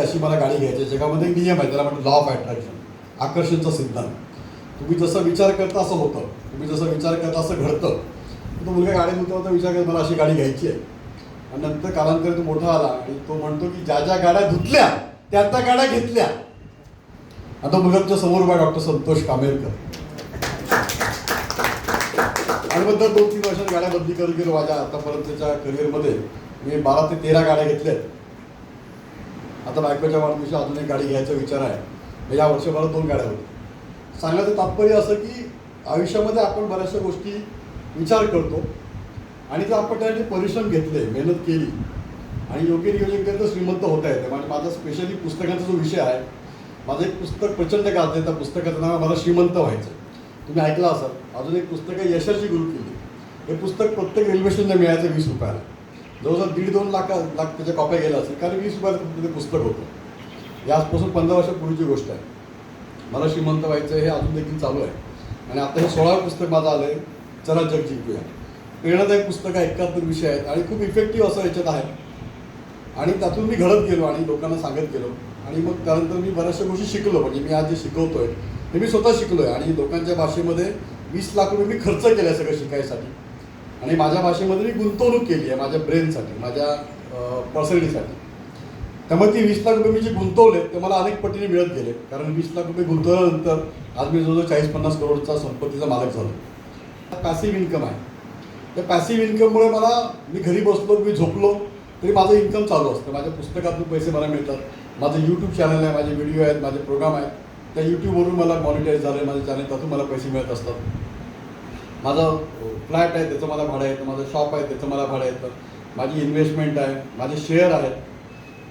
अशी मला गाडी घ्यायची आहे. जगामध्ये नियम आहे त्याला म्हणजे लॉ ऑफ अट्रॅक्शन आकर्षणचा सिद्धांत. तुम्ही जसं विचार करता असं होतं. तुम्ही जसं विचार करता असं घडतं. तो मुलगा गाडी होता विचार करत मला अशी गाडी घ्यायची आहे. आणि नंतर कालांतर तो मोठा आला आणि तो म्हणतो की ज्या ज्या गाड्या धुतल्या त्या त्या गाड्या घेतल्या. आता मुलगा तुमच्यासमोर उभा डॉक्टर संतोष कामेरकर. आणि मग दोन तीन वर्षात गाड्या बदली करत गेलो माझ्या आतापर्यंतच्या करिअरमध्ये मी बारा ते तेरा गाड्या घेतल्यात आता बायकोच्या वाढदिवशी अजून एक गाडी घ्यायचा विचार आहे. म्हणजे या वर्षभरात दोन गाड्या होत्या. सांगायचं तात्पर्य असं की आयुष्यामध्ये आपण बऱ्याचशा गोष्टी विचार करतो आणि जर आपण त्यासाठी परिश्रम घेतले मेहनत केली आणि योग्य नियोजन केलं तर श्रीमंत होता येते. म्हणजे माझा स्पेशली पुस्तकाचा जो विषय आहे माझं एक पुस्तक प्रचंड गाजले त्या पुस्तकाचं नाव मला श्रीमंत व्हायचं. तुम्ही ऐकलं असाल. अजून एक पुस्तक आहे यशाची गुरुकिल्ली. हे पुस्तक प्रत्येक रेल्वे स्टेशनला मिळायचं वीस रुपयाला. जवळजवळ दीड दोन लाख लाख त्याच्या कॉप्या गेल्या असेल कारण वीस रुपयाचं ते पुस्तक होतं. या आजपासून पंधरा वर्षापूर्वीची गोष्ट आहे. मला श्रीमंत व्हायचं हे अजून देखील चालू आहे. आणि आता हे सोळावं पुस्तक माझं आलं आहे चला जग जिंकूया प्रेरणादायक पुस्तक आहे एकाहत्तर विषय आहेत. आणि खूप इफेक्टिव्ह असं याच्यात आहे. आणि त्यातून मी घडत गेलो आणि लोकांना सांगत गेलो. आणि मग त्यानंतर मी बऱ्याचशा गोष्टी शिकलो. म्हणजे मी आज जे शिकवतोय ते मी स्वतः शिकलोय. आणि लोकांच्या भाषेमध्ये वीस लाख रुपये मी खर्च केला आहे सगळं शिकायसाठी. आणि माझ्या भाषेमध्ये मी गुंतवणूक केली आहे माझ्या ब्रेनसाठी माझ्या पर्सनॅलिटीसाठी त्यामुळे ती वीस लाख रुपये मी जे गुंतवले ते मला अनेक पटीने मिळत गेले. कारण वीस लाख रुपये गुंतवल्यानंतर आज मी जवळजवळ चाळीस पन्नास करोडचा संपत्तीचा मालक झालो. पॅसिव्ह इन्कम आहे. त्या पॅसिव्ह इन्कममुळे मला मी घरी बसलो मी झोपलो तरी माझं इन्कम चालू असतं. माझ्या पुस्तकातून पैसे मला मिळतात. माझं यूट्यूब चॅनल आहे माझे व्हिडिओ आहेत माझे प्रोग्राम आहेत. त्या यूट्यूबवरून मला मॉनिटाईज झालं आहे माझं चॅनल त्यातून मला पैसे मिळत असतात. माझं फ्लॅट आहे त्याचं मला भाडं येतं माझं शॉप आहे त्याचं मला भाडं येतं माझी इन्व्हेस्टमेंट आहे माझे शेअर आहेत.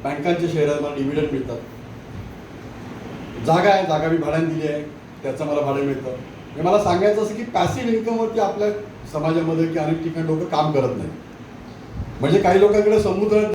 बँकांचे शेअर आहेत मला डिव्हिडंड मिळतात. जागा आहे जागा मी भाड्याने दिली आहे त्याचं मला भाडं मिळतं. हे मला सांगायचं असं की पॅसिव्ह इन्कमवरती आपल्या समाजामध्ये की अनेक ठिकाणी लोक काम करत नाही म्हणजे काही लोकांकडे समुद्र